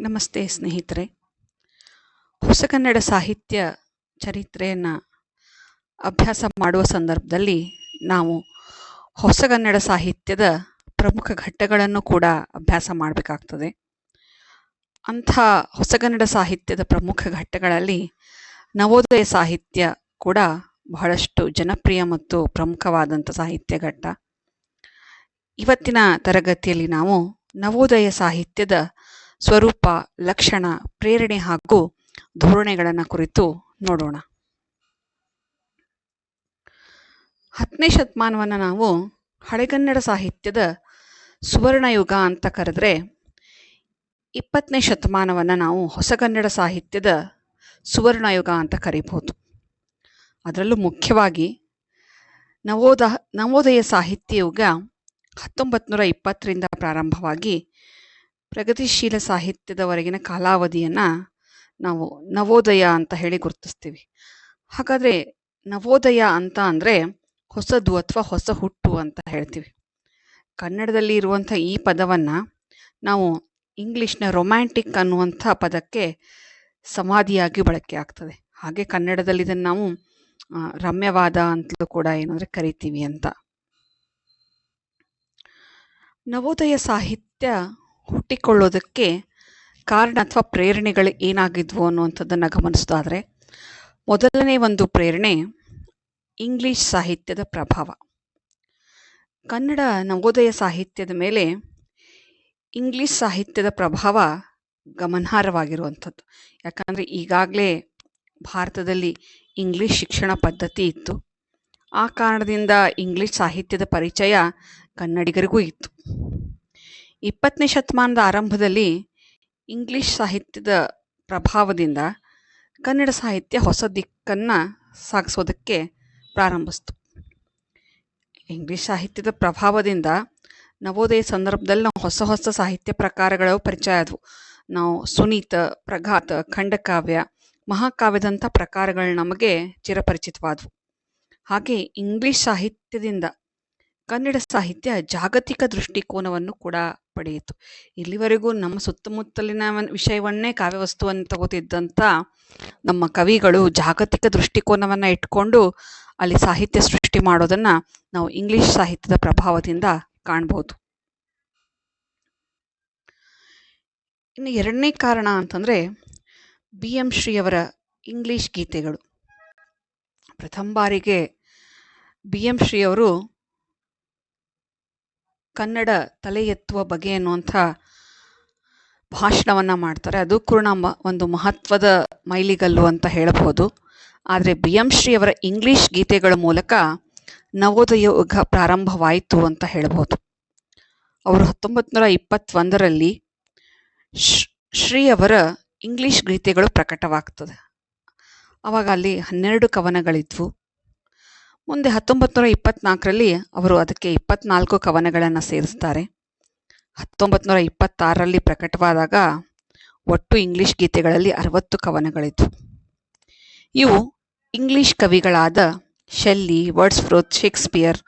ನಮಸ್ತೆ ಸ್ನೇಹಿತರೆ. ಹೊಸಗನ್ನಡ ಸಾಹಿತ್ಯ ಚರಿತ್ರೆಯನ್ನು ಅಭ್ಯಾಸ ಮಾಡುವ ಸಂದರ್ಭದಲ್ಲಿ ನಾವು ಹೊಸಗನ್ನಡ ಸಾಹಿತ್ಯದ ಪ್ರಮುಖ ಘಟ್ಟಗಳನ್ನು ಕೂಡ ಅಭ್ಯಾಸ ಮಾಡಬೇಕಾಗ್ತದೆ. ಅಂಥ ಹೊಸಗನ್ನಡ ಸಾಹಿತ್ಯದ ಪ್ರಮುಖ ಘಟ್ಟಗಳಲ್ಲಿ ನವೋದಯ ಸಾಹಿತ್ಯ ಕೂಡ ಬಹಳಷ್ಟು ಜನಪ್ರಿಯ ಮತ್ತು ಪ್ರಮುಖವಾದಂಥ ಸಾಹಿತ್ಯ ಘಟ್ಟ. ಇವತ್ತಿನ ತರಗತಿಯಲ್ಲಿ ನಾವು ನವೋದಯ ಸಾಹಿತ್ಯದ ಸ್ವರೂಪ, ಲಕ್ಷಣ, ಪ್ರೇರಣೆ ಹಾಗೂ ಧೋರಣೆಗಳನ್ನು ಕುರಿತು ನೋಡೋಣ. ಹತ್ತನೇ ಶತಮಾನವನ್ನು ನಾವು ಹಳೆಗನ್ನಡ ಸಾಹಿತ್ಯದ ಸುವರ್ಣಯುಗ ಅಂತ ಕರೆದ್ರೆ ಇಪ್ಪತ್ತನೇ ಶತಮಾನವನ್ನು ನಾವು ಹೊಸಗನ್ನಡ ಸಾಹಿತ್ಯದ ಸುವರ್ಣಯುಗ ಅಂತ ಕರಿಬಹುದು. ಅದರಲ್ಲೂ ಮುಖ್ಯವಾಗಿ ನವೋದ, ನವೋದಯ ಸಾಹಿತ್ಯ ಯುಗ ಹತ್ತೊಂಬತ್ತು ನೂರ ಇಪ್ಪತ್ತರಿಂದ ಪ್ರಾರಂಭವಾಗಿ ಪ್ರಗತಿಶೀಲ ಸಾಹಿತ್ಯದವರೆಗಿನ ಕಾಲಾವಧಿಯನ್ನು ನಾವು ನವೋದಯ ಅಂತ ಹೇಳಿ ಗುರುತಿಸ್ತೀವಿ. ಹಾಗಾದರೆ ನವೋದಯ ಅಂತ ಅಂದರೆ ಹೊಸದು ಅಥವಾ ಹೊಸ ಹುಟ್ಟು ಅಂತ ಹೇಳ್ತೀವಿ. ಕನ್ನಡದಲ್ಲಿ ಇರುವಂಥ ಈ ಪದವನ್ನು ನಾವು ಇಂಗ್ಲೀಷ್ನ ರೊಮ್ಯಾಂಟಿಕ್ ಅನ್ನುವಂಥ ಪದಕ್ಕೆ ಸಮಾಧಿಯಾಗಿ ಬಳಕೆ ಆಗ್ತದೆ. ಹಾಗೆ ಕನ್ನಡದಲ್ಲಿ ಇದನ್ನು ನಾವು ರಮ್ಯವಾದ ಅಂತಲೂ ಕೂಡ ಏನಂದರೆ ಕರಿತೀವಿ ಅಂತ. ನವೋದಯ ಸಾಹಿತ್ಯ ಹುಟ್ಟಿಕೊಳ್ಳೋದಕ್ಕೆ ಕಾರಣ ಅಥವಾ ಪ್ರೇರಣೆಗಳು ಏನಾಗಿದ್ವು ಅನ್ನುವಂಥದ್ದನ್ನು ಗಮನಿಸೋದಾದರೆ, ಮೊದಲನೇ ಒಂದು ಪ್ರೇರಣೆ ಇಂಗ್ಲಿಷ್ ಸಾಹಿತ್ಯದ ಪ್ರಭಾವ. ಕನ್ನಡ ನವೋದಯ ಸಾಹಿತ್ಯದ ಮೇಲೆ ಇಂಗ್ಲಿಷ್ ಸಾಹಿತ್ಯದ ಪ್ರಭಾವ ಗಮನಾರ್ಹವಾಗಿರುವಂಥದ್ದು. ಯಾಕಂದರೆ ಈಗಾಗಲೇ ಭಾರತದಲ್ಲಿ ಇಂಗ್ಲಿಷ್ ಶಿಕ್ಷಣ ಪದ್ಧತಿ ಇತ್ತು. ಆ ಕಾರಣದಿಂದ ಇಂಗ್ಲಿಷ್ ಸಾಹಿತ್ಯದ ಪರಿಚಯ ಕನ್ನಡಿಗರಿಗೂ ಇತ್ತು. ಇಪ್ಪತ್ತನೇ ಶತಮಾನದ ಆರಂಭದಲ್ಲಿ ಇಂಗ್ಲಿಷ್ ಸಾಹಿತ್ಯದ ಪ್ರಭಾವದಿಂದ ಕನ್ನಡ ಸಾಹಿತ್ಯ ಹೊಸ ದಿಕ್ಕನ್ನು ಸಾಗಿಸೋದಕ್ಕೆ ಪ್ರಾರಂಭಿಸ್ತು. ಇಂಗ್ಲಿಷ್ ಸಾಹಿತ್ಯದ ಪ್ರಭಾವದಿಂದ ನವೋದಯ ಸಂದರ್ಭದಲ್ಲಿ ನಾವು ಹೊಸ ಹೊಸ ಸಾಹಿತ್ಯ ಪ್ರಕಾರಗಳು ಪರಿಚಯ ಆದವು. ನಾವು ಸುನೀತ, ಪ್ರಘಾತ, ಖಂಡಕಾವ್ಯ, ಮಹಾಕಾವ್ಯದಂಥ ಪ್ರಕಾರಗಳು ನಮಗೆ ಚಿರಪರಿಚಿತವಾದವು. ಹಾಗೆ ಇಂಗ್ಲಿಷ್ ಸಾಹಿತ್ಯದಿಂದ ಕನ್ನಡ ಸಾಹಿತ್ಯ ಜಾಗತಿಕ ದೃಷ್ಟಿಕೋನವನ್ನು ಕೂಡ ಪಡೆಯಿತು. ಇಲ್ಲಿವರೆಗೂ ನಮ್ಮ ಸುತ್ತಮುತ್ತಲಿನ ವಿಷಯವನ್ನೇ ಕಾವ್ಯವಸ್ತುವನ್ನು ತಗೋತಿದ್ದಂಥ ನಮ್ಮ ಕವಿಗಳು ಜಾಗತಿಕ ದೃಷ್ಟಿಕೋನವನ್ನು ಇಟ್ಕೊಂಡು ಅಲ್ಲಿ ಸಾಹಿತ್ಯ ಸೃಷ್ಟಿ ಮಾಡೋದನ್ನು ನಾವು ಇಂಗ್ಲಿಷ್ ಸಾಹಿತ್ಯದ ಪ್ರಭಾವದಿಂದ ಕಾಣ್ಬೋದು. ಇನ್ನು ಎರಡನೇ ಕಾರಣ ಅಂತಂದರೆ ಬಿ ಎಂ ಶ್ರೀಯವರ ಇಂಗ್ಲಿಷ್ ಗೀತೆಗಳು. ಪ್ರಥಮ ಬಾರಿಗೆ ಬಿ ಎಂ ಶ್ರೀಯವರು ಕನ್ನಡ ತಲೆ ಎತ್ತುವ ಬಗೆ ಅನ್ನುವಂಥ ಭಾಷಣವನ್ನು ಮಾಡ್ತಾರೆ. ಅದು ಕೂಡ ಒಂದು ಮಹತ್ವದ ಮೈಲಿಗಲ್ಲು ಅಂತ ಹೇಳಬಹುದು. ಆದರೆ ಬಿ ಎಂ ಶ್ರೀಯವರ ಇಂಗ್ಲಿಷ್ ಗೀತೆಗಳ ಮೂಲಕ ನವೋದಯ ಯುಗ ಪ್ರಾರಂಭವಾಯಿತು ಅಂತ ಹೇಳಬಹುದು. ಅವರು ಹತ್ತೊಂಬತ್ತು ನೂರ ಇಪ್ಪತ್ತೊಂದರಲ್ಲಿ ಶ್ರೀ ಅವರ ಇಂಗ್ಲಿಷ್ ಗೀತೆಗಳು ಪ್ರಕಟವಾಗ್ತದೆ. ಅವಾಗ ಅಲ್ಲಿ ಹನ್ನೆರಡು ಕವನಗಳಿದ್ವು. ಮುಂದೆ ಹತ್ತೊಂಬತ್ತು ನೂರ ಇಪ್ಪತ್ನಾಲ್ಕರಲ್ಲಿ ಅವರು ಅದಕ್ಕೆ ಇಪ್ಪತ್ನಾಲ್ಕು ಕವನಗಳನ್ನು ಸೇರಿಸ್ತಾರೆ. ಹತ್ತೊಂಬತ್ತು ನೂರ ಇಪ್ಪತ್ತಾರರಲ್ಲಿ ಪ್ರಕಟವಾದಾಗ ಒಟ್ಟು ಇಂಗ್ಲಿಷ್ ಗೀತೆಗಳಲ್ಲಿ ಅರವತ್ತು ಕವನಗಳಿದ್ವು. ಇವು English ಕವಿಗಳಾದ Shelley, Wordsworth, Shakespeare,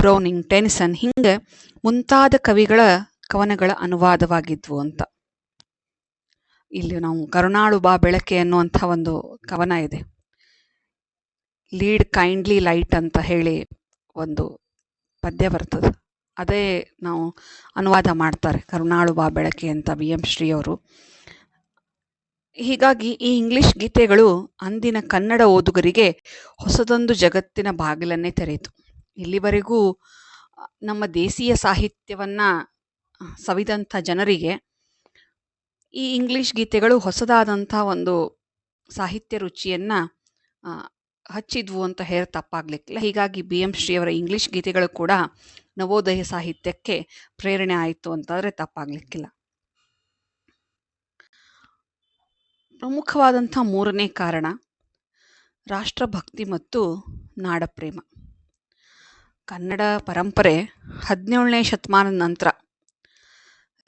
Browning, Tennyson ಹಿಂಗೆ ಮುಂತಾದ ಕವಿಗಳ ಕವನಗಳ ಅನುವಾದವಾಗಿದ್ವು ಅಂತ. ಇಲ್ಲಿ ನಾವು ಕರುಣಾಳು ಬಾ ಬೆಳಕೆ ಅನ್ನುವಂಥ ಒಂದು ಕವನ ಇದೆ. ಲೀಡ್ ಕೈಂಡ್ಲಿ ಲೈಟ್ ಅಂತ ಹೇಳಿ ಒಂದು ಪದ್ಯ ಬರ್ತದೆ. ಅದೇ ನಾವು ಅನುವಾದ ಮಾಡ್ತಾರೆ ಕರುಣಾಳು ಬಾ ಬೆಳಕೆ ಅಂತ ಬಿ ಎಂ ಶ್ರೀಯವರು. ಹೀಗಾಗಿ ಈ ಇಂಗ್ಲಿಷ್ ಗೀತೆಗಳು ಅಂದಿನ ಕನ್ನಡ ಓದುಗರಿಗೆ ಹೊಸದೊಂದು ಜಗತ್ತಿನ ಬಾಗಿಲನ್ನೇ ತೆರೆಯಿತು. ಇಲ್ಲಿವರೆಗೂ ನಮ್ಮ ದೇಶೀಯ ಸಾಹಿತ್ಯವನ್ನು ಸವಿದಂಥ ಜನರಿಗೆ ಈ ಇಂಗ್ಲಿಷ್ ಗೀತೆಗಳು ಹೊಸದಾದಂಥ ಒಂದು ಸಾಹಿತ್ಯ ರುಚಿಯನ್ನು ಹಚ್ಚಿದ್ವು ಅಂತ ಹೇಳಿ ತಪ್ಪಾಗ್ಲಿಕ್ಕಿಲ್ಲ ಹೀಗಾಗಿ ಬಿ ಎಂ ಶ್ರೀಯವರ ಇಂಗ್ಲಿಷ್ ಗೀತೆಗಳು ಕೂಡ ನವೋದಯ ಸಾಹಿತ್ಯಕ್ಕೆ ಪ್ರೇರಣೆ ಆಯಿತು ಅಂತಂದರೆ ತಪ್ಪಾಗ್ಲಿಕ್ಕಿಲ್ಲ. ಪ್ರಮುಖವಾದಂಥ ಮೂರನೇ ಕಾರಣ, ರಾಷ್ಟ್ರಭಕ್ತಿ ಮತ್ತು ನಾಡಪ್ರೇಮ. ಕನ್ನಡ ಪರಂಪರೆ ಹದಿನೇಳನೇ ಶತಮಾನದ ನಂತರ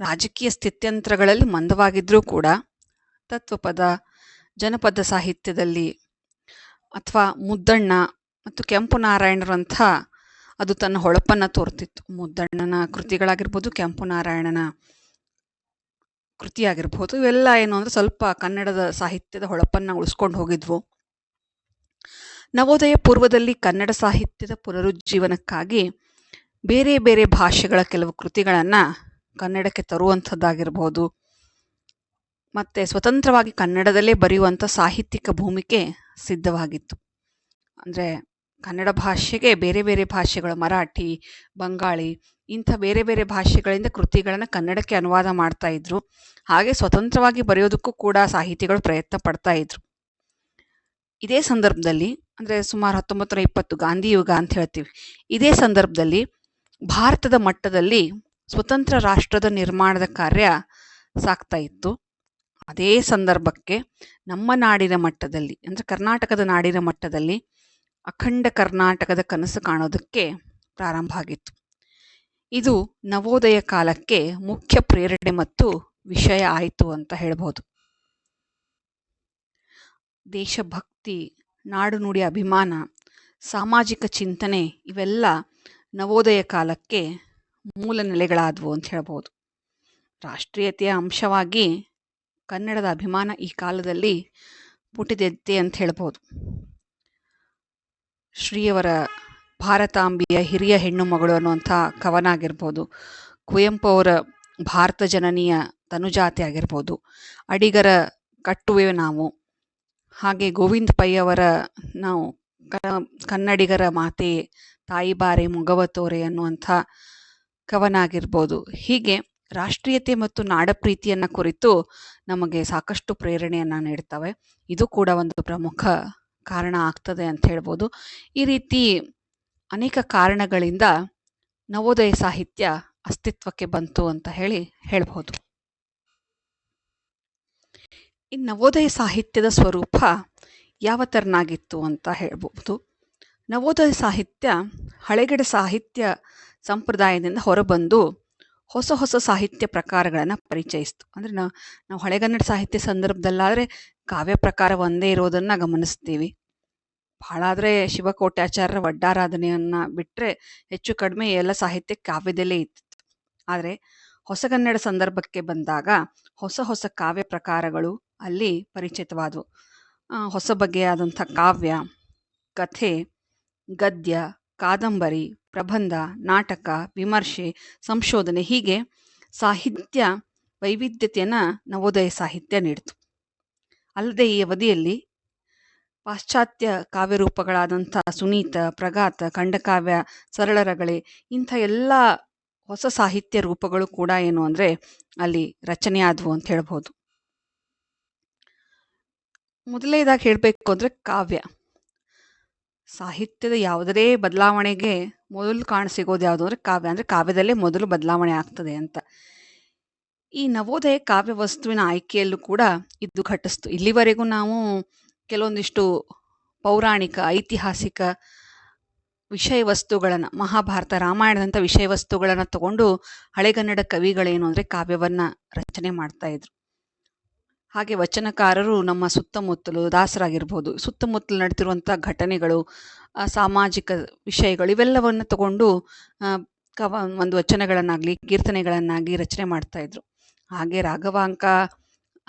ರಾಜಕೀಯ ಸ್ಥಿತ್ಯಂತರಗಳಲ್ಲಿ ಮಂದವಾಗಿದ್ದರೂ ಕೂಡ ತತ್ವಪದ, ಜನಪದ ಸಾಹಿತ್ಯದಲ್ಲಿ ಅಥವಾ ಮುದ್ದಣ್ಣ ಮತ್ತು ಕೆಂಪು ನಾರಾಯಣರಂಥ ಅದು ತನ್ನ ಹೊಳಪನ್ನು ತೋರ್ತಿತ್ತು. ಮುದ್ದಣ್ಣನ ಕೃತಿಗಳಾಗಿರ್ಬೋದು, ಕೆಂಪು ನಾರಾಯಣನ ಕೃತಿಯಾಗಿರ್ಬೋದು, ಇವೆಲ್ಲ ಏನು ಅಂದರೆ ಸ್ವಲ್ಪ ಕನ್ನಡದ ಸಾಹಿತ್ಯದ ಹೊಳಪನ್ನು ಉಳಿಸ್ಕೊಂಡು ಹೋಗಿದ್ವು. ನವೋದಯ ಪೂರ್ವದಲ್ಲಿ ಕನ್ನಡ ಸಾಹಿತ್ಯದ ಪುನರುಜ್ಜೀವನಕ್ಕಾಗಿ ಬೇರೆ ಬೇರೆ ಭಾಷೆಗಳ ಕೆಲವು ಕೃತಿಗಳನ್ನು ಕನ್ನಡಕ್ಕೆ ತರುವಂಥದ್ದಾಗಿರ್ಬೋದು. ಮತ್ತು ಸ್ವತಂತ್ರವಾಗಿ ಕನ್ನಡದಲ್ಲೇ ಬರೆಯುವಂಥ ಸಾಹಿತ್ಯಿಕ ಭೂಮಿಕೆ ಸಿದ್ಧವಾಗಿತ್ತು. ಅಂದರೆ ಕನ್ನಡ ಭಾಷೆಗೆ ಬೇರೆ ಬೇರೆ ಭಾಷೆಗಳು, ಮರಾಠಿ, ಬಂಗಾಳಿ, ಇಂಥ ಬೇರೆ ಬೇರೆ ಭಾಷೆಗಳಿಂದ ಕೃತಿಗಳನ್ನು ಕನ್ನಡಕ್ಕೆ ಅನುವಾದ ಮಾಡ್ತಾ ಇದ್ರು. ಹಾಗೆ ಸ್ವತಂತ್ರವಾಗಿ ಬರೆಯೋದಕ್ಕೂ ಕೂಡ ಸಾಹಿತಿಗಳು ಪ್ರಯತ್ನ ಪಡ್ತಾ ಇದ್ರು. ಇದೇ ಸಂದರ್ಭದಲ್ಲಿ, ಅಂದರೆ ಸುಮಾರು ಹತ್ತೊಂಬತ್ತು ಇಪ್ಪತ್ತು ಗಾಂಧಿ ಯುಗ ಅಂತ ಹೇಳ್ತೀವಿ. ಇದೇ ಸಂದರ್ಭದಲ್ಲಿ ಭಾರತದ ಮಟ್ಟದಲ್ಲಿ ಸ್ವತಂತ್ರ ರಾಷ್ಟ್ರದ ನಿರ್ಮಾಣದ ಕಾರ್ಯ ಸಾಗ್ತಾ ಇತ್ತು. ಅದೇ ಸಂದರ್ಭಕ್ಕೆ ನಮ್ಮ ನಾಡಿನ ಮಟ್ಟದಲ್ಲಿ, ಅಂದರೆ ಕರ್ನಾಟಕದ ನಾಡಿನ ಮಟ್ಟದಲ್ಲಿ ಅಖಂಡ ಕರ್ನಾಟಕದ ಕನಸು ಕಾಣೋದಕ್ಕೆ ಪ್ರಾರಂಭ ಆಗಿತ್ತು. ಇದು ನವೋದಯ ಕಾಲಕ್ಕೆ ಮುಖ್ಯ ಪ್ರೇರಣೆ ಮತ್ತು ವಿಷಯ ಆಯಿತು ಅಂತ ಹೇಳ್ಬೋದು. ದೇಶಭಕ್ತಿ, ನಾಡು ನುಡಿ ಅಭಿಮಾನ, ಸಾಮಾಜಿಕ ಚಿಂತನೆ ಇವೆಲ್ಲ ನವೋದಯ ಕಾಲಕ್ಕೆ ಮೂಲ ನೆಲೆಗಳಾದವು ಅಂತ ಹೇಳ್ಬೋದು. ರಾಷ್ಟ್ರೀಯತೆಯ ಅಂಶವಾಗಿ ಕನ್ನಡದ ಅಭಿಮಾನ ಈ ಕಾಲದಲ್ಲಿ ಪುಟಿದೆದ್ದೆ ಅಂತ ಹೇಳ್ಬೋದು. ಶ್ರೀಯವರ ಭಾರತಾಂಬಿಯ ಹಿರಿಯ ಹೆಣ್ಣು ಮಗಳು ಅನ್ನುವಂಥ ಕವನ ಆಗಿರ್ಬೋದು. ಕುವೆಂಪು ಅವರ ಭಾರತ ಜನನಿಯ ತನುಜಾತಿ ಆಗಿರ್ಬೋದು. ಅಡಿಗರ ಕಟ್ಟುವೆ ನಾವು. ಹಾಗೆ ಗೋವಿಂದ ಪೈ ಅವರ ನಾವು ಕನ್ನಡಿಗರ ಮಾತೆ ತಾಯಿ ಬಾರೆ ಮೊಗವ ತೋರೆ ಅನ್ನುವಂಥ ಕವನ ಆಗಿರ್ಬೋದು. ಹೀಗೆ ರಾಷ್ಟ್ರೀಯತೆ ಮತ್ತು ನಾಡ ಪ್ರೀತಿಯನ್ನು ಕುರಿತು ನಮಗೆ ಸಾಕಷ್ಟು ಪ್ರೇರಣೆಯನ್ನು ನೀಡ್ತವೆ. ಇದು ಕೂಡ ಒಂದು ಪ್ರಮುಖ ಕಾರಣ ಆಗ್ತದೆ ಅಂತ ಹೇಳ್ಬೋದು. ಈ ರೀತಿ ಅನೇಕ ಕಾರಣಗಳಿಂದ ನವೋದಯ ಸಾಹಿತ್ಯ ಅಸ್ತಿತ್ವಕ್ಕೆ ಬಂತು ಅಂತ ಹೇಳಿ ಹೇಳ್ಬೋದು. ಈ ನವೋದಯ ಸಾಹಿತ್ಯದ ಸ್ವರೂಪ ಯಾವ ಥರನಾಗಿತ್ತು ಅಂತ ಹೇಳ್ಬೋದು. ನವೋದಯ ಸಾಹಿತ್ಯ ಹಳೆಗಡೆ ಸಾಹಿತ್ಯ ಸಂಪ್ರದಾಯದಿಂದ ಹೊರಬಂದು ಹೊಸ ಹೊಸ ಸಾಹಿತ್ಯ ಪ್ರಕಾರಗಳನ್ನು ಪರಿಚಯಿಸ್ತು. ಅಂದರೆ ನಾವು ನಾವು ಹಳೆಗನ್ನಡ ಸಾಹಿತ್ಯ ಸಂದರ್ಭದಲ್ಲಾದರೆ ಕಾವ್ಯ ಪ್ರಕಾರ ಒಂದೇ ಇರೋದನ್ನು ಗಮನಿಸ್ತೀವಿ. ಬಹಳ ಆದರೆ ಶಿವಕೋಟ್ಯಾಚಾರ್ಯರ ವಡ್ಡಾರಾಧನೆಯನ್ನು ಬಿಟ್ಟರೆ ಹೆಚ್ಚು ಕಡಿಮೆ ಎಲ್ಲ ಸಾಹಿತ್ಯ ಕಾವ್ಯದಲ್ಲೇ ಇತ್ತು. ಆದರೆ ಹೊಸಗನ್ನಡ ಸಂದರ್ಭಕ್ಕೆ ಬಂದಾಗ ಹೊಸ ಹೊಸ ಕಾವ್ಯ ಪ್ರಕಾರಗಳು ಅಲ್ಲಿ ಪರಿಚಿತವಾದವು. ಹೊಸ ಬಗೆಯಾದಂಥ ಕಾವ್ಯ, ಕಥೆ, ಗದ್ಯ, ಕಾದಂಬರಿ ಪ್ರಬಂಧ, ನಾಟಕ, ವಿಮರ್ಶೆ, ಸಂಶೋಧನೆ ಹೀಗೆ ಸಾಹಿತ್ಯ ವೈವಿಧ್ಯತೆಯನ್ನು ನವೋದಯ ಸಾಹಿತ್ಯ ನೀಡಿತು. ಅಲ್ಲದೆ ಈ ಅವಧಿಯಲ್ಲಿ ಪಾಶ್ಚಾತ್ಯ ಕಾವ್ಯರೂಪಗಳಾದಂಥ ಸುನೀತ, ಪ್ರಗಾತ, ಖಂಡಕಾವ್ಯ, ಸರಳರಗಳೆ ಇಂಥ ಎಲ್ಲ ಹೊಸ ಸಾಹಿತ್ಯ ರೂಪಗಳು ಕೂಡ ಏನು ಅಂದರೆ ಅಲ್ಲಿ ರಚನೆಯಾದವು ಅಂತ ಹೇಳ್ಬೋದು ಮೊದಲನೇದಾಗಿ ಹೇಳಬೇಕು ಅಂದರೆ ಕಾವ್ಯ. ಸಾಹಿತ್ಯದ ಯಾವುದೇ ಬದಲಾವಣೆಗೆ ಮೊದಲು ಕಾಣಸಿಗೋದು ಯಾವುದು ಅಂದರೆ ಕಾವ್ಯ, ಅಂದರೆ ಕಾವ್ಯದಲ್ಲೇ ಮೊದಲು ಬದಲಾವಣೆ ಆಗ್ತದೆ ಅಂತ. ಈ ನವೋದಯ ಕಾವ್ಯ ವಸ್ತುವಿನ ಆಯ್ಕೆಯಲ್ಲೂ ಕೂಡ ಇದು ಘಟಿಸ್ತು. ಇಲ್ಲಿವರೆಗೂ ನಾವು ಕೆಲವೊಂದಿಷ್ಟು ಪೌರಾಣಿಕ, ಐತಿಹಾಸಿಕ ವಿಷಯ ವಸ್ತುಗಳನ್ನು, ಮಹಾಭಾರತ, ರಾಮಾಯಣದಂಥ ವಿಷಯ ವಸ್ತುಗಳನ್ನು ತಗೊಂಡು ಹಳೆಗನ್ನಡ ಕವಿಗಳೇನು ಅಂದರೆ ಕಾವ್ಯವನ್ನು ರಚನೆ ಮಾಡ್ತಾ ಇದ್ರು. ಹಾಗೆ ವಚನಕಾರರು ನಮ್ಮ ಸುತ್ತಮುತ್ತಲು ದಾಸರಾಗಿರ್ಬೋದು. ಸುತ್ತಮುತ್ತಲು ನಡೆತಿರುವಂಥ ಘಟನೆಗಳು ಸಾಮಾಜಿಕ ವಿಷಯಗಳು ಇವೆಲ್ಲವನ್ನು ತಗೊಂಡು ಕವ, ಒಂದು ವಚನಗಳನ್ನಾಗಲಿ ಕೀರ್ತನೆಗಳನ್ನಾಗಿ ರಚನೆ ಮಾಡ್ತಾ ಇದ್ರು. ಹಾಗೆ ರಾಘವಾಂಕ,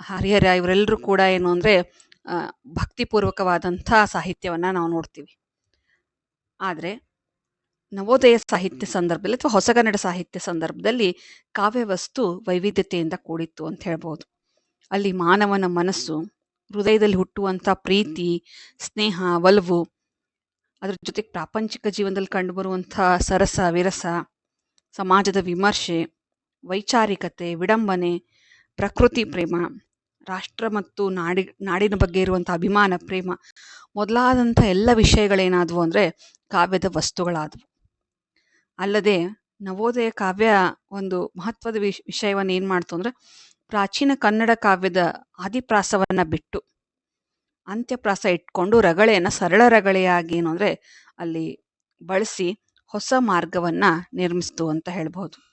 ಹರಿಹರ ಇವರೆಲ್ಲರೂ ಕೂಡ ಏನು ಅಂದರೆ ಭಕ್ತಿಪೂರ್ವಕವಾದಂಥ ಸಾಹಿತ್ಯವನ್ನು ನಾವು ನೋಡ್ತೀವಿ. ಆದರೆ, ನವೋದಯ ಸಾಹಿತ್ಯ ಸಂದರ್ಭದಲ್ಲಿ ಅಥವಾ ಹೊಸಗನ್ನಡ ಸಾಹಿತ್ಯ ಸಂದರ್ಭದಲ್ಲಿ ಕಾವ್ಯ ವಸ್ತು ವೈವಿಧ್ಯತೆಯಿಂದ ಕೂಡಿತ್ತು ಅಂತ ಹೇಳ್ಬೋದು. ಅಲ್ಲಿ ಮಾನವನ ಮನಸ್ಸು, ಹೃದಯದಲ್ಲಿ ಹುಟ್ಟುವಂಥ ಪ್ರೀತಿ, ಸ್ನೇಹ, ಒಲವು, ಅದರ ಜೊತೆಗೆ ಪ್ರಾಪಂಚಿಕ ಜೀವನದಲ್ಲಿ ಕಂಡುಬರುವಂಥ ಸರಸ, ವಿರಸ, ಸಮಾಜದ ವಿಮರ್ಶೆ, ವೈಚಾರಿಕತೆ, ವಿಡಂಬನೆ, ಪ್ರಕೃತಿ ಪ್ರೇಮ, ರಾಷ್ಟ್ರ ಮತ್ತು ನಾಡಿ, ನಾಡಿನ ಬಗ್ಗೆ ಇರುವಂಥ ಅಭಿಮಾನ, ಪ್ರೇಮ, ಮೊದಲಾದಂಥ ಎಲ್ಲ ವಿಷಯಗಳೇನಾದವು ಅಂದರೆ ಕಾವ್ಯದ ವಸ್ತುಗಳಾದವು. ಅಲ್ಲದೆ ನವೋದಯ ಕಾವ್ಯ ಒಂದು ಮಹತ್ವದ ವಿಷ್, ವಿಷಯವನ್ನು ಏನು ಮಾಡ್ತು ಅಂದರೆ ಪ್ರಾಚೀನ ಕನ್ನಡ ಕಾವ್ಯದ ಆದಿಪ್ರಾಸವನ್ನು ಬಿಟ್ಟು ಅಂತ್ಯಪ್ರಾಸ ಇಟ್ಕೊಂಡು ರಗಳೆಯನ್ನು ಸರಳ ರಗಳೆಯಾಗಿ ಏನು ಅಂದರೆ ಅಲ್ಲಿ ಬಳಸಿ ಹೊಸ ಮಾರ್ಗವನ್ನು ನಿರ್ಮಿಸ್ತು ಅಂತ ಹೇಳ್ಬೋದು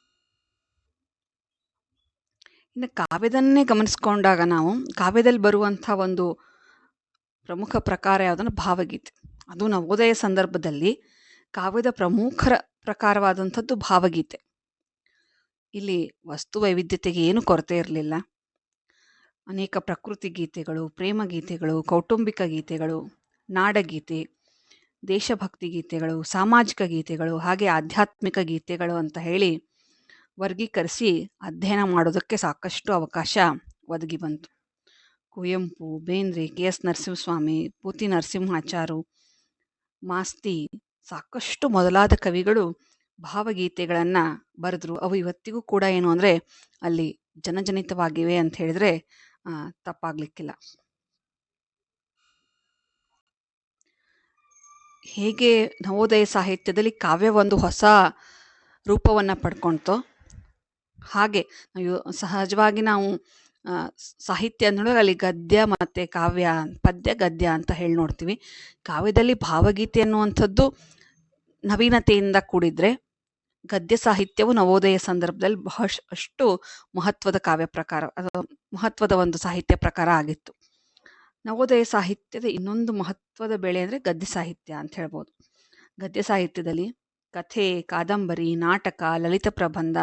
ಇನ್ನು ಕಾವ್ಯದನ್ನೇ ಗಮನಿಸ್ಕೊಂಡಾಗ ನಾವು ಕಾವ್ಯದಲ್ಲಿ ಬರುವಂಥ ಒಂದು ಪ್ರಮುಖ ಪ್ರಕಾರ ಯಾವುದಂದ್ರೆ ಭಾವಗೀತೆ. ಅದು ನವೋದಯ ಸಂದರ್ಭದಲ್ಲಿ ಕಾವ್ಯದ ಪ್ರಮುಖ ಪ್ರಕಾರವಾದಂಥದ್ದು ಭಾವಗೀತೆ. ಇಲ್ಲಿ ವಸ್ತು ವೈವಿಧ್ಯತೆಗೆ ಏನು ಕೊರತೆ ಇರಲಿಲ್ಲ. ಅನೇಕ ಪ್ರಕೃತಿ ಗೀತೆಗಳು, ಪ್ರೇಮ ಗೀತೆಗಳು, ಕೌಟುಂಬಿಕ ಗೀತೆಗಳು ನಾಡಗೀತೆ ದೇಶಭಕ್ತಿ ಗೀತೆಗಳು, ಸಾಮಾಜಿಕ ಗೀತೆಗಳು, ಹಾಗೆ ಆಧ್ಯಾತ್ಮಿಕ ಗೀತೆಗಳು ಅಂತ ಹೇಳಿ ವರ್ಗೀಕರಿಸಿ ಅಧ್ಯಯನ ಮಾಡೋದಕ್ಕೆ ಸಾಕಷ್ಟು ಅವಕಾಶ ಒದಗಿ ಬಂತು. ಕುವೆಂಪು, ಬೇಂದ್ರೆ, ಕೆ ಎಸ್ ನರಸಿಂಹಸ್ವಾಮಿ ಪೂತಿ ನರಸಿಂಹಾಚಾರು, ಮಾಸ್ತಿ, ಸಾಕಷ್ಟು ಮೊದಲಾದ ಕವಿಗಳು ಭಾವಗೀತೆಗಳನ್ನು ಬರೆದ್ರು. ಅವು ಇವತ್ತಿಗೂ ಕೂಡ ಏನು ಅಂದರೆ ಅಲ್ಲಿ ಜನಜನಿತವಾಗಿವೆ ಅಂತ ಹೇಳಿದ್ರೆ ತಪ್ಪಾಗಲಿಕ್ಕಿಲ್ಲ. ಹೇಗೆ ನವೋದಯ ಸಾಹಿತ್ಯದಲ್ಲಿ ಕಾವ್ಯ ಒಂದು ಹೊಸ ರೂಪವನ್ನು ಪಡ್ಕೊಳ್ತೋ ಹಾಗೆ ನಾವು ಸಹಜವಾಗಿ ನಾವು ಸಾಹಿತ್ಯ ಅಂದ್ಮೇಲೆ ಅಲ್ಲಿ ಗದ್ಯ ಮತ್ತು ಕಾವ್ಯ, ಪದ್ಯ, ಗದ್ಯ ಅಂತ ಹೇಳಿ ನೋಡ್ತೀವಿ. ಕಾವ್ಯದಲ್ಲಿ ಭಾವಗೀತೆ ಅನ್ನುವಂಥದ್ದು ನವೀನತೆಯಿಂದ ಕೂಡಿದ್ರೆ ಗದ್ಯ ಸಾಹಿತ್ಯವು ನವೋದಯ ಸಂದರ್ಭದಲ್ಲಿ ಬಹಳ ಅಷ್ಟು ಮಹತ್ವದ ಕಾವ್ಯ ಪ್ರಕಾರ ಅಥವಾ ಮಹತ್ವದ ಒಂದು ಸಾಹಿತ್ಯ ಪ್ರಕಾರ ಆಗಿತ್ತು. ನವೋದಯ ಸಾಹಿತ್ಯದ ಇನ್ನೊಂದು ಮಹತ್ವದ ಬೆಳೆ ಅಂದರೆ ಗದ್ಯ ಸಾಹಿತ್ಯ ಅಂತ ಹೇಳ್ಬೋದು. ಗದ್ಯ ಸಾಹಿತ್ಯದಲ್ಲಿ ಕಥೆ, ಕಾದಂಬರಿ, ನಾಟಕ, ಲಲಿತ ಪ್ರಬಂಧ,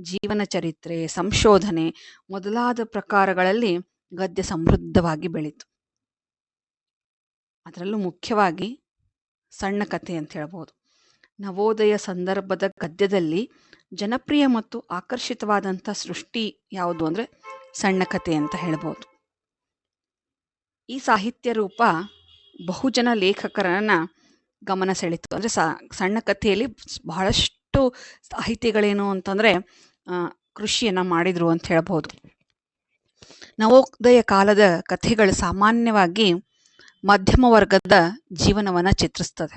ಜೀವನ ಚರಿತ್ರೆ, ಸಂಶೋಧನೆ ಮೊದಲಾದ ಪ್ರಕಾರಗಳಲ್ಲಿ ಗದ್ಯ ಸಮೃದ್ಧವಾಗಿ ಬೆಳೀತು. ಅದರಲ್ಲೂ ಮುಖ್ಯವಾಗಿ ಸಣ್ಣ ಕಥೆ ಅಂತ ಹೇಳ್ಬೋದು. ನವೋದಯ ಸಂದರ್ಭದ ಗದ್ಯದಲ್ಲಿ ಜನಪ್ರಿಯ ಮತ್ತು ಆಕರ್ಷಿತವಾದಂಥ ಸೃಷ್ಟಿ ಯಾವುದು ಅಂದರೆ ಸಣ್ಣ ಕಥೆ ಅಂತ ಹೇಳ್ಬೋದು. ಈ ಸಾಹಿತ್ಯ ರೂಪ ಬಹುಜನ ಲೇಖಕರನ್ನ ಗಮನ ಸೆಳೆಯಿತು ಅಂದರೆ ಸಣ್ಣ ಕಥೆಯಲ್ಲಿ ಬಹಳಷ್ಟು ಸಾಹಿತ್ಯಗಳೇನು ಅಂತಂದರೆ ಕೃಷಿಯನ್ನು ಮಾಡಿದರು ಅಂತ ಹೇಳ್ಬೋದು. ನವೋದಯ ಕಾಲದ ಕಥೆಗಳು ಸಾಮಾನ್ಯವಾಗಿ ಮಧ್ಯಮ ವರ್ಗದ ಜೀವನವನ್ನು ಚಿತ್ರಿಸ್ತದೆ.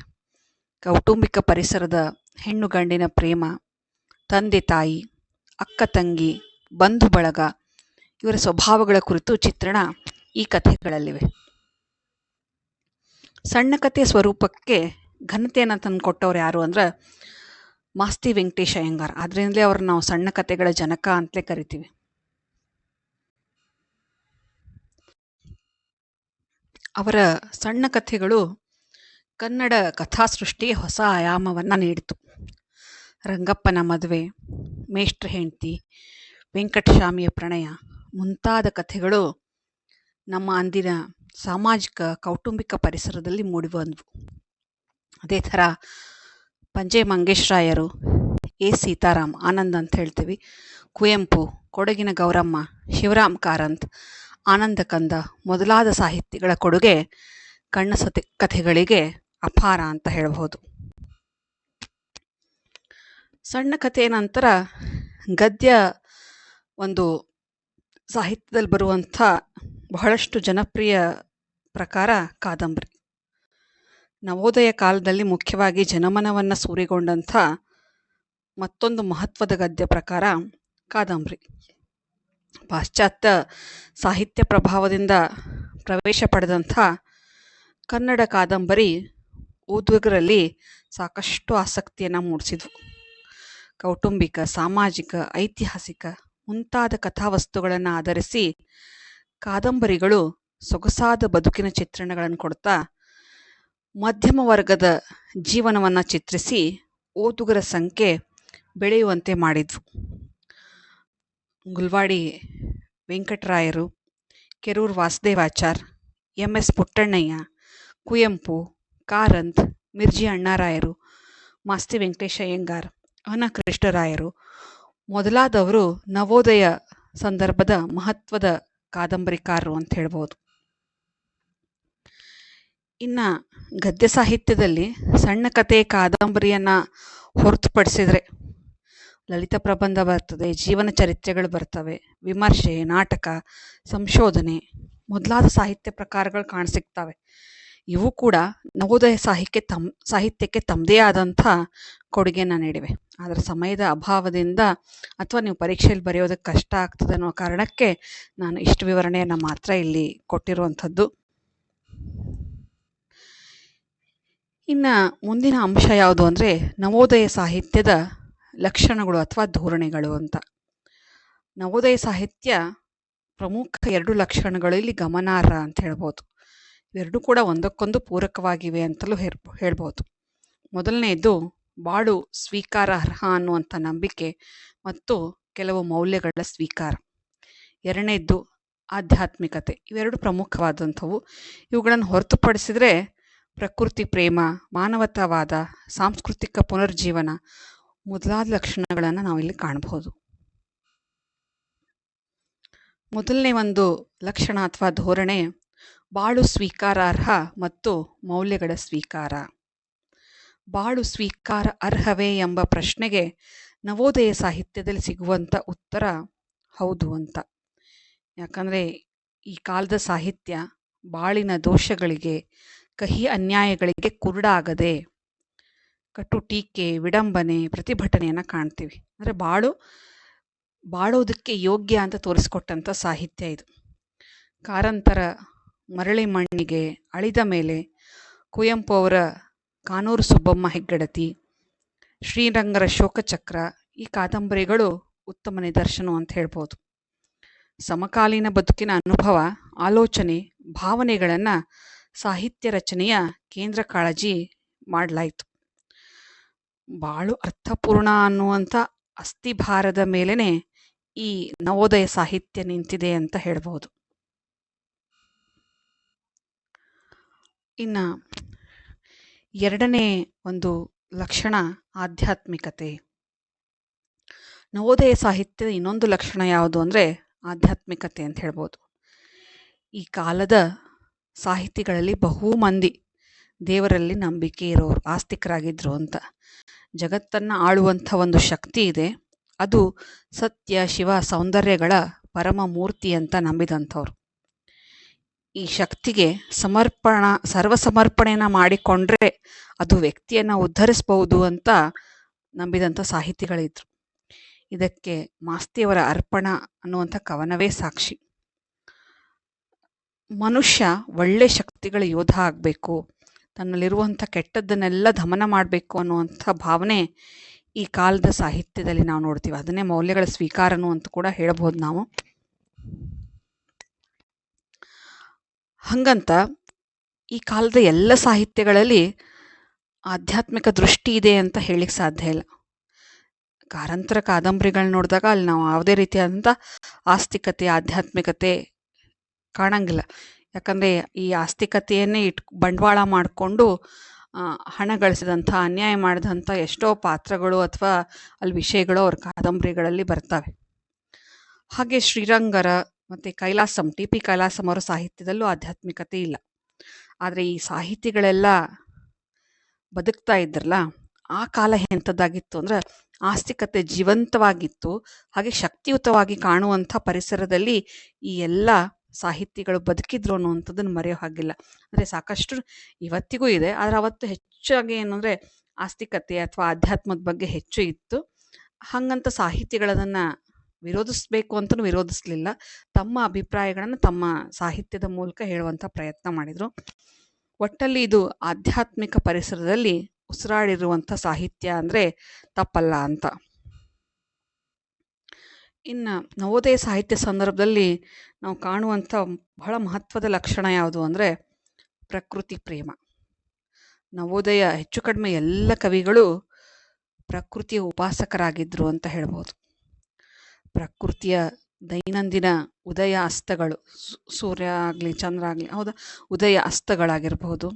ಕೌಟುಂಬಿಕ ಪರಿಸರದ ಹೆಣ್ಣು ಗಂಡಿನ ಪ್ರೇಮ, ತಂದೆ ತಾಯಿ, ಅಕ್ಕ ತಂಗಿ, ಬಂಧು ಬಳಗ ಇವರ ಸ್ವಭಾವಗಳ ಕುರಿತು ಚಿತ್ರಣ ಈ ಕಥೆಗಳಲ್ಲಿವೆ. ಸಣ್ಣ ಕಥೆ ಸ್ವರೂಪಕ್ಕೆ ಘನತೆಯನ್ನು ತಂದುಕೊಟ್ಟವ್ರು ಯಾರು ಅಂದ್ರೆ ಮಾಸ್ತಿ ವೆಂಕಟೇಶ ಅಯ್ಯಂಗಾರ್. ಅದರಿಂದಲೇ ಅವ್ರನ್ನ ನಾವು ಸಣ್ಣ ಕಥೆಗಳ ಜನಕ ಅಂತಲೇ ಕರಿತೀವಿ. ಅವರ ಸಣ್ಣ ಕಥೆಗಳು ಕನ್ನಡ ಕಥಾಸೃಷ್ಟಿಗೆ ಹೊಸ ಆಯಾಮವನ್ನು ನೀಡಿತು. ರಂಗಪ್ಪನ ಮದುವೆ, ಮೇಷ್ಟ್ರ ಹೆಂಡತಿ, ವೆಂಕಟಸ್ವಾಮಿಯ ಪ್ರಣಯ ಮುಂತಾದ ಕಥೆಗಳು ನಮ್ಮ ಅಂದಿನ ಸಾಮಾಜಿಕ ಕೌಟುಂಬಿಕ ಪರಿಸರದಲ್ಲಿ ಮೂಡಿಬಂದವು. ಅದೇ ಥರ ಪಂಜೆ ಮಂಗೇಶ್ರಾಯರು, ಎ ಸೀತಾರಾಮ್ ಆನಂದ್ ಅಂತ ಹೇಳ್ತೀವಿ, ಕುವೆಂಪು, ಕೊಡಗಿನ ಗೌರಮ್ಮ, ಶಿವರಾಮ್ ಕಾರಂತ್ ಆನಂದ ಕಂದ ಮೊದಲಾದ ಸಾಹಿತಿಗಳ ಕೊಡುಗೆ ಕಣ್ಣ ಸತಿ ಕಥೆಗಳಿಗೆ ಅಪಾರ ಅಂತ ಹೇಳ್ಬೋದು ಸಣ್ಣ ಕಥೆಯ ನಂತರ ಗದ್ಯ ಒಂದು ಸಾಹಿತ್ಯದಲ್ಲಿ ಬರುವಂಥ ಬಹಳಷ್ಟು ಜನಪ್ರಿಯ ಪ್ರಕಾರ ಕಾದಂಬರಿ. ನವೋದಯ ಕಾಲದಲ್ಲಿ ಮುಖ್ಯವಾಗಿ ಜನಮನವನ್ನು ಸೂರಿಗೊಂಡಂಥ ಮತ್ತೊಂದು ಮಹತ್ವದ ಗದ್ಯ ಪ್ರಕಾರ ಕಾದಂಬರಿ. ಪಾಶ್ಚಾತ್ಯ ಸಾಹಿತ್ಯ ಪ್ರಭಾವದಿಂದ ಪ್ರವೇಶ ಪಡೆದಂಥ ಕನ್ನಡ ಕಾದಂಬರಿ ಓದುಗರಲ್ಲಿ ಸಾಕಷ್ಟು ಆಸಕ್ತಿಯನ್ನು ಮೂಡಿಸಿದ್ವು. ಕೌಟುಂಬಿಕ, ಸಾಮಾಜಿಕ, ಐತಿಹಾಸಿಕ ಮುಂತಾದ ಕಥಾವಸ್ತುಗಳನ್ನು ಆಧರಿಸಿ ಕಾದಂಬರಿಗಳು ಸೊಗಸಾದ ಬದುಕಿನ ಚಿತ್ರಣಗಳನ್ನು ಕೊಡ್ತಾ ಮಧ್ಯಮ ವರ್ಗದ ಜೀವನವನ್ನು ಚಿತ್ರಿಸಿ ಓದುಗರ ಸಂಖ್ಯೆ ಬೆಳೆಯುವಂತೆ ಮಾಡಿದ್ವು. ಗುಲ್ವಾಡಿ ವೆಂಕಟರಾಯರು, ಕೆರೂರು ವಾಸುದೇವಾಚಾರ್, ಎಂ ಎಸ್ ಪುಟ್ಟಣ್ಣಯ್ಯ, ಕುವೆಂಪು ಕಾರಂತ್, ಮಿರ್ಜಿ ಅಣ್ಣಾರಾಯರು, ಮಾಸ್ತಿ ವೆಂಕಟೇಶ ಅಯ್ಯಂಗಾರ್ ಅನ ಕೃಷ್ಣರಾಯರು ಮೊದಲಾದವರು ನವೋದಯ ಸಂದರ್ಭದ ಮಹತ್ವದ ಕಾದಂಬರಿಕಾರರು ಅಂತ ಹೇಳ್ಬೋದು. ಇನ್ನು ಗದ್ಯ ಸಾಹಿತ್ಯದಲ್ಲಿ ಸಣ್ಣ ಕಥೆ ಕಾದಂಬರಿಯನ್ನು ಹೊರತುಪಡಿಸಿದರೆ ಲಲಿತ ಪ್ರಬಂಧ ಬರ್ತದೆ, ಜೀವನ ಚರಿತ್ರೆಗಳು ಬರ್ತವೆ, ವಿಮರ್ಶೆ, ನಾಟಕ, ಸಂಶೋಧನೆ ಮೊದಲಾದ ಸಾಹಿತ್ಯ ಪ್ರಕಾರಗಳು ಕಾಣಸಿಗ್ತವೆ. ಇವು ಕೂಡ ನವೋದಯ ಸಾಹಿತ್ಯಕ್ಕೆ ತಮ್, ಸಾಹಿತ್ಯಕ್ಕೆ ತಮ್ಮದೇ ಆದಂಥ ಕೊಡುಗೆಯನ್ನು ನೀಡಿವೆ. ಆದರೆ ಸಮಯದ ಅಭಾವದಿಂದ ಅಥವಾ ನೀವು ಪರೀಕ್ಷೆಯಲ್ಲಿ ಬರೆಯೋದಕ್ಕೆ ಕಷ್ಟ ಆಗ್ತದೆ ಅನ್ನೋ ಕಾರಣಕ್ಕೆ ನಾನು ಇಷ್ಟು ವಿವರಣೆಯನ್ನು ಮಾತ್ರ ಇಲ್ಲಿ ಕೊಟ್ಟಿರುವಂಥದ್ದು. ಇನ್ನು ಮುಂದಿನ ಅಂಶ ಯಾವುದು ಅಂದರೆ ನವೋದಯ ಸಾಹಿತ್ಯದ ಲಕ್ಷಣಗಳು ಅಥವಾ ಧೋರಣೆಗಳು ಅಂತ. ನವೋದಯ ಸಾಹಿತ್ಯ ಪ್ರಮುಖ ಎರಡು ಲಕ್ಷಣಗಳು ಇಲ್ಲಿ ಗಮನಾರ್ಹ ಅಂತ ಹೇಳ್ಬೋದು. ಇವೆರಡೂ ಕೂಡ ಒಂದಕ್ಕೊಂದು ಪೂರಕವಾಗಿವೆ ಅಂತಲೂ ಹೇರ್ ಹೇಳ್ಬೋದು. ಮೊದಲನೆಯದು ಬಾಳು ಸ್ವೀಕಾರಾರ್ಹ ಅನ್ನುವಂಥ ನಂಬಿಕೆ ಮತ್ತು ಕೆಲವು ಮೌಲ್ಯಗಳ ಸ್ವೀಕಾರ. ಎರಡನೇದ್ದು ಆಧ್ಯಾತ್ಮಿಕತೆ. ಇವೆರಡು ಪ್ರಮುಖವಾದಂಥವು. ಇವುಗಳನ್ನು ಹೊರತುಪಡಿಸಿದರೆ ಪ್ರಕೃತಿ ಪ್ರೇಮ, ಮಾನವತಾವಾದ, ಸಾಂಸ್ಕೃತಿಕ ಪುನರ್ಜೀವನ ಮೊದಲಾದ ಲಕ್ಷಣಗಳನ್ನು ನಾವಿಲ್ಲಿ ಕಾಣಬಹುದು. ಮೊದಲನೇ ಒಂದು ಲಕ್ಷಣ ಅಥವಾ ಧೋರಣೆ ಬಾಳು ಸ್ವೀಕಾರಾರ್ಹ ಮತ್ತು ಮೌಲ್ಯಗಳ ಸ್ವೀಕಾರ. ಬಾಳು ಸ್ವೀಕಾರ ಅರ್ಹವೇ ಎಂಬ ಪ್ರಶ್ನೆಗೆ ನವೋದಯ ಸಾಹಿತ್ಯದಲ್ಲಿ ಸಿಗುವಂಥ ಉತ್ತರ ಹೌದು ಅಂತ. ಯಾಕಂದರೆ ಈ ಕಾಲದ ಸಾಹಿತ್ಯ ಬಾಳಿನ ದೋಷಗಳಿಗೆ, ಕಹಿ ಅನ್ಯಾಯಗಳಿಗೆ ಕುರುಡಾಗದೆ ಕಟು ಟೀಕೆ, ವಿಡಂಬನೆ, ಪ್ರತಿಭಟನೆಯನ್ನು ಕಾಣ್ತೀವಿ. ಅಂದರೆ ಬಾಳು, ಬಾಳೋದಕ್ಕೆ ಯೋಗ್ಯ ಅಂತ ತೋರಿಸ್ಕೊಟ್ಟಂಥ ಸಾಹಿತ್ಯ ಇದು. ಕಾರಂತರ ಮರಳಿ ಮಣ್ಣಿಗೆ ಅಳಿದ ಮೇಲೆ ಕುವೆಂಪು ಅವರ ಕಾನೂರು ಸುಬ್ಬಮ್ಮ ಹೆಗ್ಗಡತಿ, ಶ್ರೀರಂಗರ ಶೋಕಚಕ್ರ, ಈ ಕಾದಂಬರಿಗಳು ಉತ್ತಮ ನಿದರ್ಶನ ಅಂತ ಹೇಳ್ಬೋದು. ಸಮಕಾಲೀನ ಬದುಕಿನ ಅನುಭವ, ಆಲೋಚನೆ, ಭಾವನೆಗಳನ್ನು ಸಾಹಿತ್ಯ ರಚನೆಯ ಕೇಂದ್ರ ಕಾಳಜಿ ಮಾಡಲಾಯಿತು. ಬಾಳು ಅರ್ಥಪೂರ್ಣ ಅನ್ನುವಂಥ ಅಸ್ಥಿಭಾರದ ಮೇಲೇ ಈ ನವೋದಯ ಸಾಹಿತ್ಯ ನಿಂತಿದೆ ಅಂತ ಹೇಳ್ಬೋದು. ಇನ್ನು ಎರಡನೇ ಒಂದು ಲಕ್ಷಣ ಆಧ್ಯಾತ್ಮಿಕತೆ. ನವೋದಯ ಸಾಹಿತ್ಯದ ಇನ್ನೊಂದು ಲಕ್ಷಣ ಯಾವುದು ಅಂದರೆ ಆಧ್ಯಾತ್ಮಿಕತೆ ಅಂತ ಹೇಳ್ಬೋದು. ಈ ಕಾಲದ ಸಾಹಿತಿಗಳಲ್ಲಿ ಬಹು ಮಂದಿ ದೇವರಲ್ಲಿ ನಂಬಿಕೆ ಇರೋರು ಆಸ್ತಿಕರಾಗಿದ್ದರು ಅಂತ. ಜಗತ್ತನ್ನು ಆಳುವಂಥ ಒಂದು ಶಕ್ತಿ ಇದೆ. ಅದು ಸತ್ಯ, ಶಿವ, ಸೌಂದರ್ಯಗಳ ಪರಮ ಮೂರ್ತಿ ಅಂತ ನಂಬಿದಂಥವ್ರು. ಈ ಶಕ್ತಿಗೆ ಸಮರ್ಪಣ, ಸರ್ವಸಮರ್ಪಣೆಯನ್ನು ಮಾಡಿಕೊಂಡ್ರೆ ಅದು ವ್ಯಕ್ತಿಯನ್ನು ಉದ್ಧರಿಸಬಹುದು ಅಂತ ನಂಬಿದಂಥ ಸಾಹಿತಿಗಳಿದ್ರು. ಇದಕ್ಕೆ ಮಾಸ್ತಿಯವರ ಅರ್ಪಣ ಅನ್ನುವಂಥ ಕವನವೇ ಸಾಕ್ಷಿ. ಮನುಷ್ಯ ಒಳ್ಳೆ ಶಕ್ತಿಗಳ ಯೋಧ ಆಗಬೇಕು ತನ್ನಲ್ಲಿರುವಂಥ ಕೆಟ್ಟದ್ದನ್ನೆಲ್ಲ ದಮನ ಮಾಡಬೇಕು ಅನ್ನುವಂಥ ಭಾವನೆ ಈ ಕಾಲದ ಸಾಹಿತ್ಯದಲ್ಲಿ ನಾವು ನೋಡ್ತೀವಿ. ಅದನ್ನೇ ಮೌಲ್ಯಗಳ ಸ್ವೀಕಾರನು ಅಂತ ಕೂಡ ಹೇಳ್ಬೋದು ನಾವು. ಹಂಗಂತ ಈ ಕಾಲದ ಎಲ್ಲ ಸಾಹಿತ್ಯಗಳಲ್ಲಿ ಆಧ್ಯಾತ್ಮಿಕ ದೃಷ್ಟಿ ಇದೆ ಅಂತ ಹೇಳಲಿಕ್ಕೆ ಸಾಧ್ಯ ಇಲ್ಲ. ಕಾರಂತರ ಕಾದಂಬರಿಗಳನ್ನ ನೋಡಿದಾಗ ಅಲ್ಲಿ ನಾವು ಯಾವುದೇ ರೀತಿಯಾದಂಥ ಆಸ್ತಿಕತೆ, ಆಧ್ಯಾತ್ಮಿಕತೆ ಕಾಣಂಗಿಲ್ಲ. ಯಾಕಂದರೆ ಈ ಆಸ್ತಿಕತೆಯನ್ನೇ ಇಟ್ ಬಂಡವಾಳ ಮಾಡಿಕೊಂಡು ಹಣ ಗಳಿಸಿದಂಥ, ಅನ್ಯಾಯ ಮಾಡಿದಂಥ ಎಷ್ಟೋ ಪಾತ್ರಗಳು ಅಥವಾ ಅಲ್ಲಿ ವಿಷಯಗಳು ಅವ್ರ ಕಾದಂಬರಿಗಳಲ್ಲಿ ಬರ್ತವೆ. ಹಾಗೆ ಶ್ರೀರಂಗರ ಮತ್ತು ಕೈಲಾಸಂ, ಟಿ. ಪಿ. ಕೈಲಾಸಂ ಅವರ ಸಾಹಿತ್ಯದಲ್ಲೂ ಆಧ್ಯಾತ್ಮಿಕತೆ ಇಲ್ಲ. ಆದರೆ ಈ ಸಾಹಿತಿಗಳೆಲ್ಲ ಬದುಕ್ತಾ ಇದ್ರಲ್ಲ, ಆ ಕಾಲ ಎಂಥದ್ದಾಗಿತ್ತು ಅಂದರೆ ಆಸ್ತಿಕತೆ ಜೀವಂತವಾಗಿತ್ತು, ಹಾಗೆ ಶಕ್ತಿಯುತವಾಗಿ ಕಾಣುವಂಥ ಪರಿಸರದಲ್ಲಿ ಈ ಎಲ್ಲ ಸಾಹಿತಿಗಳು ಬದುಕಿದ್ರು ಅನ್ನುವಂಥದ್ದನ್ನು ಮರೆಯೋ ಹಾಗಿಲ್ಲ. ಅಂದರೆ ಸಾಕಷ್ಟು ಇವತ್ತಿಗೂ ಇದೆ, ಆದರೆ ಅವತ್ತು ಹೆಚ್ಚಾಗಿ ಏನಂದರೆ ಆಸ್ತಿಕತೆ ಅಥವಾ ಆಧ್ಯಾತ್ಮದ ಬಗ್ಗೆ ಹೆಚ್ಚು ಇತ್ತು. ಹಾಗಂತ ಸಾಹಿತಿಗಳದನ್ನು ವಿರೋಧಿಸ್ಬೇಕು ಅಂತಲೂ ವಿರೋಧಿಸಲಿಲ್ಲ. ತಮ್ಮ ಅಭಿಪ್ರಾಯಗಳನ್ನು ತಮ್ಮ ಸಾಹಿತ್ಯದ ಮೂಲಕ ಹೇಳುವಂಥ ಪ್ರಯತ್ನ ಮಾಡಿದರು. ಒಟ್ಟಲ್ಲಿ ಇದು ಆಧ್ಯಾತ್ಮಿಕ ಪರಿಸರದಲ್ಲಿ ಉಸಿರಾಡಿರುವಂಥ ಸಾಹಿತ್ಯ ಅಂದರೆ ತಪ್ಪಲ್ಲ ಅಂತ. ಇನ್ನು ನವೋದಯ ಸಾಹಿತ್ಯ ಸಂದರ್ಭದಲ್ಲಿ ನಾವು ಕಾಣುವಂಥ ಬಹಳ ಮಹತ್ವದ ಲಕ್ಷಣ ಯಾವುದು ಅಂದರೆ ಪ್ರಕೃತಿ ಪ್ರೇಮ. ನವೋದಯ ಹೆಚ್ಚು ಕಡಿಮೆ ಎಲ್ಲ ಕವಿಗಳು ಪ್ರಕೃತಿಯ ಉಪಾಸಕರಾಗಿದ್ದರು ಅಂತ ಹೇಳ್ಬೋದು. ಪ್ರಕೃತಿಯ ದೈನಂದಿನ ಉದಯ ಅಸ್ತಗಳು ಸೂರ್ಯ ಆಗಲಿ, ಚಂದ್ರ ಆಗಲಿ, ಹೌದಾ? ಉದಯ ಅಸ್ತಗಳಾಗಿರಬಹುದು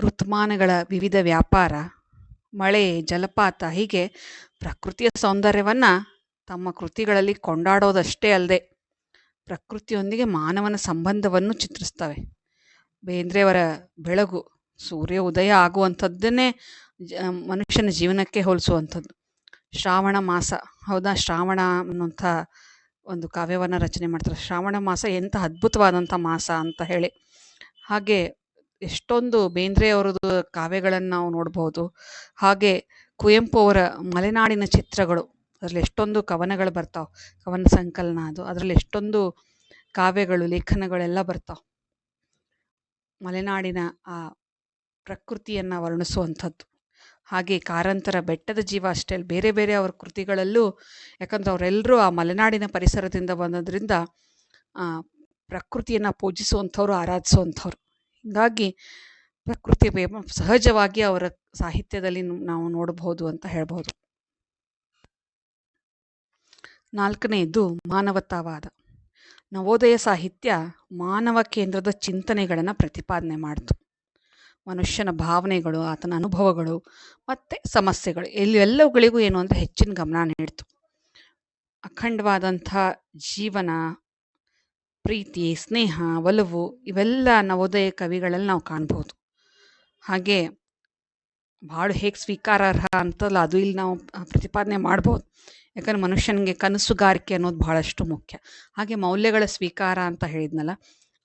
ಋತುಮಾನಗಳ ವಿವಿಧ ವ್ಯಾಪಾರ, ಮಳೆ, ಜಲಪಾತ, ಹೀಗೆ ಪ್ರಕೃತಿಯ ಸೌಂದರ್ಯವನ್ನು ತಮ್ಮ ಕೃತಿಗಳಲ್ಲಿ ಕೊಂಡಾಡೋದಷ್ಟೇ ಅಲ್ಲದೆ ಪ್ರಕೃತಿಯೊಂದಿಗೆ ಮಾನವನ ಸಂಬಂಧವನ್ನು ಚಿತ್ರಿಸ್ತವೆ. ಬೇಂದ್ರೆಯವರ ಬೆಳಗು ಸೂರ್ಯ ಉದಯ ಆಗುವಂಥದ್ದನ್ನೇ ಮನುಷ್ಯನ ಜೀವನಕ್ಕೆ ಹೋಲಿಸುವಂಥದ್ದು. ಶ್ರಾವಣ ಮಾಸ. ಹೌದಾ? ಶ್ರಾವಣ ಅನ್ನುವಂಥ ಒಂದು ಕಾವ್ಯವನ್ನು ರಚನೆ ಮಾಡ್ತಾರೆ. ಶ್ರಾವಣ ಮಾಸ ಎಂಥ ಅದ್ಭುತವಾದಂಥ ಮಾಸ ಅಂತ ಹೇಳಿ. ಹಾಗೆ ಎಷ್ಟೊಂದು ಬೇಂದ್ರೆ ಅವರದ್ದು ಕಾವ್ಯಗಳನ್ನು ನಾವು ನೋಡ್ಬೋದು. ಹಾಗೆ ಕುವೆಂಪು ಅವರ ಮಲೆನಾಡಿನ ಚಿತ್ರಗಳು, ಅದರಲ್ಲಿ ಎಷ್ಟೊಂದು ಕವನಗಳು ಬರ್ತಾವೆ. ಕವನ ಸಂಕಲನ ಅದು. ಅದರಲ್ಲಿ ಎಷ್ಟೊಂದು ಕಾವ್ಯಗಳು, ಲೇಖನಗಳೆಲ್ಲ ಬರ್ತಾವೆ. ಮಲೆನಾಡಿನ ಆ ಪ್ರಕೃತಿಯನ್ನು ವರ್ಣಿಸುವಂಥದ್ದು. ಹಾಗೆ ಕಾರಂತರ ಬೆಟ್ಟದ ಜೀವ ಅಷ್ಟೇ ಬೇರೆ ಬೇರೆ ಅವ್ರ ಕೃತಿಗಳಲ್ಲೂ ಯಾಕಂದ್ರೆ ಅವರೆಲ್ಲರೂ ಆ ಮಲೆನಾಡಿನ ಪರಿಸರದಿಂದ ಬಂದದ್ರಿಂದ ಪ್ರಕೃತಿಯನ್ನು ಪೂಜಿಸುವಂಥವ್ರು, ಆರಾಧಿಸುವಂಥವ್ರು. ಹೀಗಾಗಿ ಪ್ರಕೃತಿ ಸಹಜವಾಗಿ ಅವರ ಸಾಹಿತ್ಯದಲ್ಲಿ ನಾವು ನೋಡಬಹುದು ಅಂತ ಹೇಳ್ಬೋದು ನಾಲ್ಕನೆಯದು ಮಾನವತಾವಾದ. ನವೋದಯ ಸಾಹಿತ್ಯ ಮಾನವ ಕೇಂದ್ರದ ಚಿಂತನೆಗಳನ್ನು ಪ್ರತಿಪಾದನೆ ಮಾಡ್ತು. ಮನುಷ್ಯನ ಭಾವನೆಗಳು, ಆತನ ಅನುಭವಗಳು, ಮತ್ತು ಸಮಸ್ಯೆಗಳು. ಎಲ್ಲವುಗಳಿಗೂ ಏನು ಅಂದರೆ ಹೆಚ್ಚಿನ ಗಮನ ನೀಡ್ತು. ಅಖಂಡವಾದಂಥ ಜೀವನ, ಪ್ರೀತಿ, ಸ್ನೇಹ, ಒಲವು ಇವೆಲ್ಲ ನವೋದಯ ಕವಿಗಳಲ್ಲಿ ನಾವು ಕಾಣ್ಬೋದು. ಹಾಗೆ ಭಾಳ ಹೇಗೆ ಸ್ವೀಕಾರಾರ್ಹ ಅಂತಲ್ಲ, ಅದು ಇಲ್ಲಿ ನಾವು ಪ್ರತಿಪಾದನೆ ಮಾಡ್ಬೋದು. ಯಾಕಂದ್ರೆ ಮನುಷ್ಯನಿಗೆ ಕನಸುಗಾರಿಕೆ ಅನ್ನೋದು ಬಹಳಷ್ಟು ಮುಖ್ಯ. ಹಾಗೆ ಮೌಲ್ಯಗಳ ಸ್ವೀಕಾರ ಅಂತ ಹೇಳಿದ್ನಲ್ಲ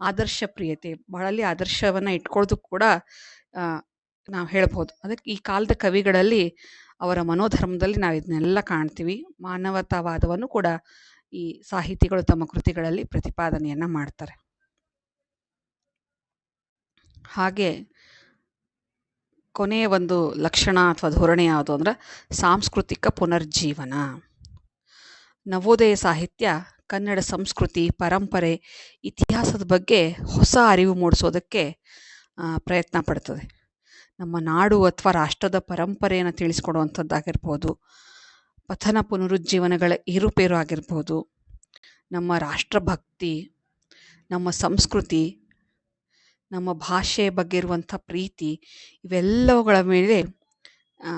ಆದರ್ಶ ಪ್ರಿಯತೆ, ಬಹಳಲ್ಲಿ ಆದರ್ಶವನ್ನು ಇಟ್ಕೊಳ್ಳೋದು ಕೂಡ ನಾವು ಹೇಳ್ಬೋದು. ಅದಕ್ಕೆ ಈ ಕಾಲದ ಕವಿಗಳಲ್ಲಿ ಅವರ ಮನೋಧರ್ಮದಲ್ಲಿ ನಾವು ಇದನ್ನೆಲ್ಲ ಕಾಣ್ತೀವಿ. ಮಾನವತಾವಾದವನ್ನು ಕೂಡ ಈ ಸಾಹಿತಿಗಳು ತಮ್ಮ ಕೃತಿಗಳಲ್ಲಿ ಪ್ರತಿಪಾದನೆಯನ್ನು ಮಾಡ್ತಾರೆ. ಹಾಗೆ ಕೊನೆಯ ಒಂದು ಲಕ್ಷಣ ಅಥವಾ ಧೋರಣೆ ಯಾವುದು ಅಂದ್ರೆ ಸಾಂಸ್ಕೃತಿಕ ಪುನರ್ಜೀವನ. ನವೋದಯ ಸಾಹಿತ್ಯ ಕನ್ನಡ ಸಂಸ್ಕೃತಿ, ಪರಂಪರೆ, ಇತಿಹಾಸದ ಬಗ್ಗೆ ಹೊಸ ಅರಿವು ಮೂಡಿಸೋದಕ್ಕೆ ಪ್ರಯತ್ನ ಪಡ್ತದೆ. ನಮ್ಮ ನಾಡು ಅಥವಾ ರಾಷ್ಟ್ರದ ಪರಂಪರೆಯನ್ನು ತಿಳಿಸ್ಕೊಡುವಂಥದ್ದಾಗಿರ್ಬೋದು ಪಥನ ಪುನರುಜ್ಜೀವನಗಳ ಏರುಪೇರು ಆಗಿರ್ಬೋದು, ನಮ್ಮ ರಾಷ್ಟ್ರಭಕ್ತಿ, ನಮ್ಮ ಸಂಸ್ಕೃತಿ, ನಮ್ಮ ಭಾಷೆ ಬಗ್ಗೆ ಇರುವಂಥ ಪ್ರೀತಿ, ಇವೆಲ್ಲವುಗಳ ಮೇಲೆ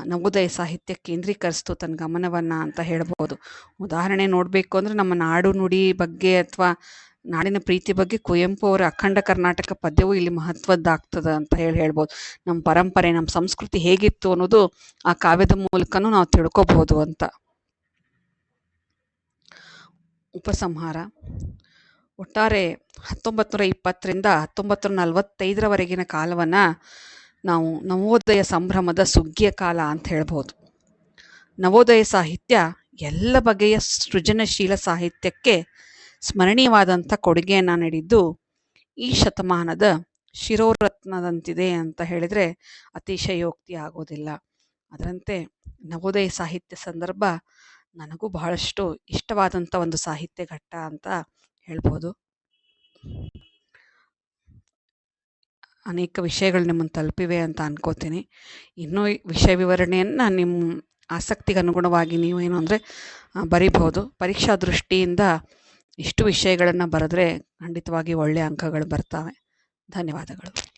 ನವೋದಯ ಸಾಹಿತ್ಯ ಕೇಂದ್ರೀಕರಿಸ್ತು ತನ್ನ ಗಮನವನ್ನು ಅಂತ ಹೇಳ್ಬೋದು. ಉದಾಹರಣೆ ನೋಡಬೇಕು ಅಂದರೆ ನಮ್ಮ ನಾಡು ನುಡಿ ಬಗ್ಗೆ ಅಥವಾ ನಾಡಿನ ಪ್ರೀತಿ ಬಗ್ಗೆ ಕುವೆಂಪು ಅವರ ಅಖಂಡ ಕರ್ನಾಟಕ ಪದ್ಯವು ಇಲ್ಲಿ ಮಹತ್ವದ್ದಾಗ್ತದೆ ಅಂತ ಹೇಳಿ ಹೇಳ್ಬೋದು. ನಮ್ಮ ಪರಂಪರೆ ನಮ್ಮ ಸಂಸ್ಕೃತಿ ಹೇಗಿತ್ತು ಅನ್ನೋದು ಆ ಕಾವ್ಯದ ಮೂಲಕನೂ ನಾವು ತಿಳ್ಕೊಬಹುದು ಅಂತ. ಉಪಸಂಹಾರ. ಒಟ್ಟಾರೆ ಹತ್ತೊಂಬತ್ತು ನೂರ ಇಪ್ಪತ್ತರಿಂದ ಹತ್ತೊಂಬತ್ತು ನೂರ ನಲವತ್ತೈದರವರೆಗಿನ ಕಾಲವನ್ನು ನಾವು ನವೋದಯ ಸಂಭ್ರಮದ ಸುಗ್ಗಿಯ ಕಾಲ ಅಂತ ಹೇಳ್ಬೋದು. ನವೋದಯ ಸಾಹಿತ್ಯ ಎಲ್ಲ ಬಗೆಯ ಸೃಜನಶೀಲ ಸಾಹಿತ್ಯಕ್ಕೆ ಸ್ಮರಣೀಯವಾದಂಥ ಕೊಡುಗೆಯನ್ನು ನೀಡಿದ್ದು ಈ ಶತಮಾನದ ಶಿರೋರತ್ನದಂತಿದೆ ಅಂತ ಹೇಳಿದರೆ ಅತಿಶಯೋಕ್ತಿ ಆಗೋದಿಲ್ಲ. ಅದರಂತೆ ನವೋದಯ ಸಾಹಿತ್ಯ ಸಂದರ್ಭ ನನಗೂ ಬಹಳಷ್ಟು ಇಷ್ಟವಾದಂಥ ಒಂದು ಸಾಹಿತ್ಯ ಘಟ್ಟ ಅಂತ ಹೇಳ್ಬೋದು. ಅನೇಕ ವಿಷಯಗಳು ನಿಮ್ಮನ್ನು ತಲುಪಿವೆ ಅಂತ ಅನ್ಕೋತೀನಿ. ಇನ್ನೂ ವಿಷಯ ವಿವರಣೆಯನ್ನು ನಿಮ್ಮ ಆಸಕ್ತಿಗೆ ಅನುಗುಣವಾಗಿ ನೀವು ಏನು ಅಂದರೆ ಬರಿಬಹುದು. ಪರೀಕ್ಷಾ ದೃಷ್ಟಿಯಿಂದ ಇಷ್ಟು ವಿಷಯಗಳನ್ನು ಬರೆದ್ರೆ ಖಂಡಿತವಾಗಿ ಒಳ್ಳೆಯ ಅಂಕಗಳು ಬರ್ತವೆ. ಧನ್ಯವಾದಗಳು.